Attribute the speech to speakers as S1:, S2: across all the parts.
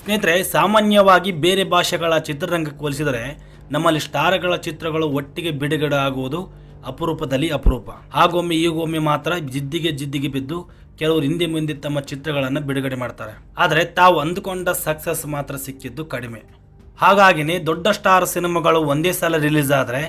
S1: ಸ್ನೇಹಿತರೆ, ಸಾಮಾನ್ಯವಾಗಿ ಬೇರೆ ಭಾಷೆಗಳ ಚಿತ್ರರಂಗಕ್ಕೆ ಹೋಲಿಸಿದರೆ, ನಮ್ಮಲ್ಲಿ ಸ್ಟಾರ್ಗಳ ಚಿತ್ರಗಳು ಒಟ್ಟಿಗೆ ಬಿಡುಗಡೆ ಆಗುವುದು ಅಪರೂಪದಲ್ಲಿ ಅಪರೂಪ. ಆಗೊಮ್ಮೆ ಈಗೊಮ್ಮೆ ಮಾತ್ರ ಜಿದ್ದಿಗೆ ಜಿದ್ದಿಗೆ ಬಿದ್ದು ಕೆಲವರು ಹಿಂದೆ ಮುಂದೆ ತಮ್ಮ ಚಿತ್ರಗಳನ್ನು ಬಿಡುಗಡೆ ಮಾಡ್ತಾರೆ. ಆದರೆ ತಾವು ಅಂದುಕೊಂಡ ಸಕ್ಸಸ್ ಮಾತ್ರ ಸಿಕ್ಕಿದ್ದು ಕಡಿಮೆ. ಹಾಗಾಗಿನೇ ದೊಡ್ಡ ಸ್ಟಾರ್ ಸಿನಿಮಾಗಳು ಒಂದೇ ಸಲ ರಿಲೀಸ್ ಆದರೆ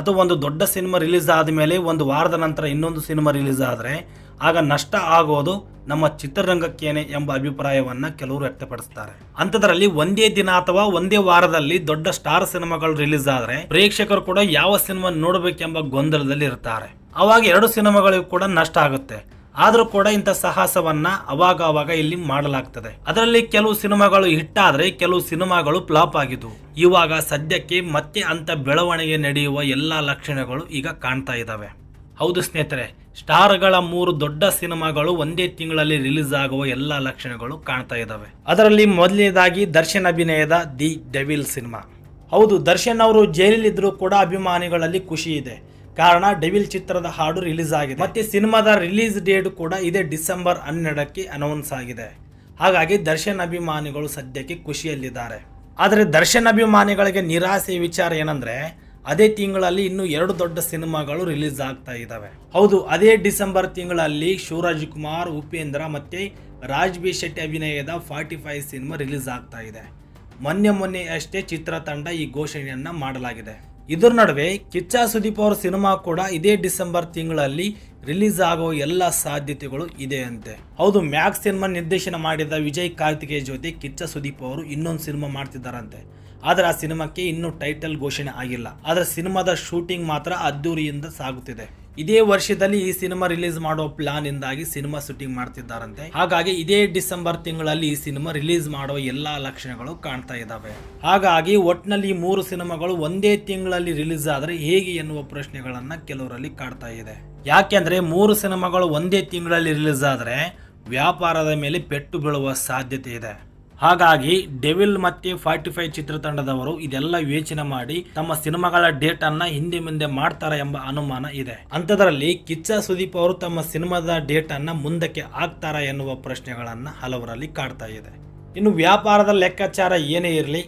S1: ಅಥವಾ ಒಂದು ದೊಡ್ಡ ಸಿನಿಮಾ ರಿಲೀಸ್ ಆದಮೇಲೆ ಒಂದು ವಾರದ ನಂತರ ಇನ್ನೊಂದು ಸಿನಿಮಾ ರಿಲೀಸ್ ಆದರೆ ಆಗ ನಷ್ಟ ಆಗೋದು ನಮ್ಮ ಚಿತ್ರರಂಗಕ್ಕೇನೆ ಎಂಬ ಅಭಿಪ್ರಾಯವನ್ನ ಕೆಲವರು ವ್ಯಕ್ತಪಡಿಸ್ತಾರೆ. ಅಂಥದ್ರಲ್ಲಿ ಒಂದೇ ದಿನ ಅಥವಾ ಒಂದೇ ವಾರದಲ್ಲಿ ದೊಡ್ಡ ಸ್ಟಾರ್ ಸಿನಿಮಾಗಳು ರಿಲೀಸ್ ಆದರೆ ಪ್ರೇಕ್ಷಕರು ಕೂಡ ಯಾವ ಸಿನಿಮಾ ನೋಡಬೇಕೆಂಬ ಗೊಂದಲದಲ್ಲಿ ಇರ್ತಾರೆ. ಅವಾಗ ಎರಡು ಸಿನಿಮಾಗಳಿಗೂ ಕೂಡ ನಷ್ಟ ಆಗುತ್ತೆ. ಆದರೂ ಕೂಡ ಇಂಥ ಸಾಹಸವನ್ನ ಅವಾಗ ಅವಾಗ ಇಲ್ಲಿ ಮಾಡಲಾಗ್ತದೆ. ಅದರಲ್ಲಿ ಕೆಲವು ಸಿನಿಮಾಗಳು ಹಿಟ್ ಆದ್ರೆ ಕೆಲವು ಸಿನಿಮಾಗಳು ಫ್ಲಾಪ್ ಆಗಿದ್ವು. ಇವಾಗ ಸದ್ಯಕ್ಕೆ ಮತ್ತೆ ಅಂತ ಬೆಳವಣಿಗೆ ನಡೆಯುವ ಎಲ್ಲಾ ಲಕ್ಷಣಗಳು ಈಗ ಕಾಣ್ತಾ ಇದ್ದಾವೆ ಹೌದು ಸ್ನೇಹಿತರೆ, ಸ್ಟಾರ್ಗಳ ಮೂರು ದೊಡ್ಡ ಸಿನಿಮಾಗಳು ಒಂದೇ ತಿಂಗಳಲ್ಲಿ ರಿಲೀಸ್ ಆಗುವ ಎಲ್ಲ ಲಕ್ಷಣಗಳು ಕಾಣ್ತಾ ಇದ್ದಾವೆ ಅದರಲ್ಲಿ ಮೊದಲನೇದಾಗಿ ದರ್ಶನ್ ಅಭಿನಯದ ದಿ ಡೆವಿಲ್ ಸಿನಿಮಾ. ಹೌದು, ದರ್ಶನ್ ಅವರು ಜೈಲಲ್ಲಿದ್ದರೂ ಕೂಡ ಅಭಿಮಾನಿಗಳಲ್ಲಿ ಖುಷಿ ಇದೆ. ಕಾರಣ, ಡೆವಿಲ್ ಚಿತ್ರದ ಹಾಡು ರಿಲೀಸ್ ಆಗಿದೆ. ಮತ್ತೆ ಸಿನಿಮಾದ ರಿಲೀಸ್ ಡೇಟ್ ಕೂಡ ಇದೇ ಡಿಸೆಂಬರ್ ಹನ್ನೆರಡಕ್ಕೆ ಅನೌನ್ಸ್ ಆಗಿದೆ. ಹಾಗಾಗಿ ದರ್ಶನ್ ಅಭಿಮಾನಿಗಳು ಸದ್ಯಕ್ಕೆ ಖುಷಿಯಲ್ಲಿದ್ದಾರೆ. ಆದರೆ ದರ್ಶನ್ ಅಭಿಮಾನಿಗಳಿಗೆ ನಿರಾಸೆ ವಿಚಾರ ಏನಂದ್ರೆ ಅದೇ ತಿಂಗಳಲ್ಲಿ ಇನ್ನು ಎರಡು ದೊಡ್ಡ ಸಿನಿಮಾಗಳು ರಿಲೀಸ್ ಆಗ್ತಾ ಇದ್ದಾವೆ ಹೌದು, ಅದೇ ಡಿಸೆಂಬರ್ ತಿಂಗಳಲ್ಲಿ ಶಿವರಾಜ್ ಕುಮಾರ್, ಉಪೇಂದ್ರ ಮತ್ತೆ ರಾಜ್ ಬಿ ಶೆಟ್ಟಿ ಅಭಿನಯದ ಫಾರ್ಟಿ ಫೈವ್ ಸಿನಿಮಾ ರಿಲೀಸ್ ಆಗ್ತಾ ಇದೆ. ಮೊನ್ನೆ ಮೊನ್ನೆ ಅಷ್ಟೇ ಚಿತ್ರತಂಡ ಈ ಘೋಷಣೆಯನ್ನ ಮಾಡಲಾಗಿದೆ. ಇದರ ನಡುವೆ ಕಿಚ್ಚ ಸುದೀಪ್ ಅವರ ಸಿನಿಮಾ ಕೂಡ ಇದೇ ಡಿಸೆಂಬರ್ ತಿಂಗಳಲ್ಲಿ ರಿಲೀಸ್ ಆಗೋ ಎಲ್ಲ ಸಾಧ್ಯತೆಗಳು ಇದೆ ಅಂತೆ ಹೌದು, ಮ್ಯಾಕ್ಸ್ ಸಿನಿಮಾ ನಿರ್ದೇಶನ ಮಾಡಿದ ವಿಜಯ್ ಕಾರ್ತಿಕೇಯ ಜೊತೆ ಕಿಚ್ಚ ಸುದೀಪ್ ಅವರು ಇನ್ನೊಂದು ಸಿನಿಮಾ ಮಾಡ್ತಿದ್ದಾರಂತೆ. ಆದರೆ ಆ ಸಿನಿಮಾಕ್ಕೆ ಇನ್ನೂ ಟೈಟಲ್ ಘೋಷಣೆ ಆಗಿಲ್ಲ. ಆದರೆ ಸಿನಿಮಾದ ಶೂಟಿಂಗ್ ಮಾತ್ರ ಅದ್ದೂರಿಯಿಂದ ಸಾಗುತ್ತಿದೆ. ಇದೇ ವರ್ಷದಲ್ಲಿ ಈ ಸಿನಿಮಾ ರಿಲೀಸ್ ಮಾಡೋ ಪ್ಲಾನ್ ಇಂದಾಗಿ ಸಿನಿಮಾ ಶೂಟಿಂಗ್ ಮಾಡ್ತಿದ್ದಾರಂತೆ. ಹಾಗಾಗಿ ಇದೇ ಡಿಸೆಂಬರ್ ತಿಂಗಳಲ್ಲಿ ಈ ಸಿನಿಮಾ ರಿಲೀಸ್ ಮಾಡೋ ಎಲ್ಲಾ ಲಕ್ಷಣಗಳು ಕಾಣ್ತಾ ಇದ್ದಾವೆ ಹಾಗಾಗಿ ಒಟ್ನಲ್ಲಿ ಮೂರು ಸಿನಿಮಾಗಳು ಒಂದೇ ತಿಂಗಳಲ್ಲಿ ರಿಲೀಸ್ ಆದರೆ ಹೇಗೆ ಎನ್ನುವ ಪ್ರಶ್ನೆಗಳನ್ನ ಕೆಲವರಲ್ಲಿ ಕಾಡ್ತಾ ಇದೆ. ಯಾಕೆಂದ್ರೆ ಮೂರು ಸಿನಿಮಾಗಳು ಒಂದೇ ತಿಂಗಳಲ್ಲಿ ರಿಲೀಸ್ ಆದರೆ ವ್ಯಾಪಾರದ ಮೇಲೆ ಪೆಟ್ಟು ಬೀಳುವ ಸಾಧ್ಯತೆ ಇದೆ. ಹಾಗಾಗಿ ಡೆವಿಲ್ ಮತ್ತೆ ಫಾರ್ಟಿ ಫೈವ್ ಚಿತ್ರತಂಡದವರು ಇದೆಲ್ಲ ಯೋಚನೆ ಮಾಡಿ ತಮ್ಮ ಸಿನಿಮಾಗಳ ಡೇಟ್ ಅನ್ನ ಹಿಂದೆ ಮುಂದೆ ಮಾಡ್ತಾರ ಎಂಬ ಅನುಮಾನ ಇದೆ. ಅಂಥದ್ರಲ್ಲಿ ಕಿಚ್ಚ ಸುದೀಪ್ ಅವರು ತಮ್ಮ ಸಿನಿಮಾದ ಡೇಟ್ ಅನ್ನ ಮುಂದಕ್ಕೆ ಆಗ್ತಾರಾ ಎನ್ನುವ ಪ್ರಶ್ನೆಗಳನ್ನ ಹಲವರಲ್ಲಿ ಕಾಡ್ತಾ ಇದೆ. ಇನ್ನು ವ್ಯಾಪಾರದ ಲೆಕ್ಕಾಚಾರ ಏನೇ ಇರಲಿ,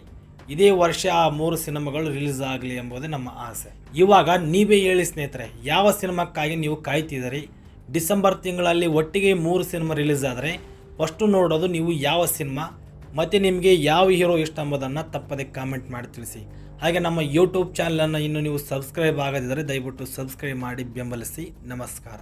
S1: ಇದೇ ವರ್ಷ ಆ ಮೂರು ಸಿನಿಮಾಗಳು ರಿಲೀಸ್ ಆಗಲಿ ಎಂಬುದೇ ನಮ್ಮ ಆಸೆ. ಇವಾಗ ನೀವೇ ಹೇಳಿ ಸ್ನೇಹಿತರೆ, ಯಾವ ಸಿನಿಮಾಕ್ಕಾಗಿ ನೀವು ಕಾಯ್ತಿದ್ದೀರಿ? ಡಿಸೆಂಬರ್ ತಿಂಗಳಲ್ಲಿ ಒಟ್ಟಿಗೆ ಮೂರು ಸಿನಿಮಾ ರಿಲೀಸ್ ಆದರೆ, ಫಸ್ಟು ನೋಡೋದು ನೀವು ಯಾವ ಸಿನಿಮಾ? ಮತ್ತು ನಿಮಗೆ ಯಾವ ಹೀರೋ ಇಷ್ಟ ಎಂಬುದನ್ನು ತಪ್ಪದೆ ಕಾಮೆಂಟ್ ಮಾಡಿ ತಿಳಿಸಿ. ಹಾಗೆ ನಮ್ಮ ಯೂಟ್ಯೂಬ್ ಚಾನಲನ್ನು ಇನ್ನು ನೀವು ಸಬ್ಸ್ಕ್ರೈಬ್ ಆಗದಿದ್ದರೆ ದಯವಿಟ್ಟು ಸಬ್ಸ್ಕ್ರೈಬ್ ಮಾಡಿ ಬೆಂಬಲಿಸಿ. ನಮಸ್ಕಾರ.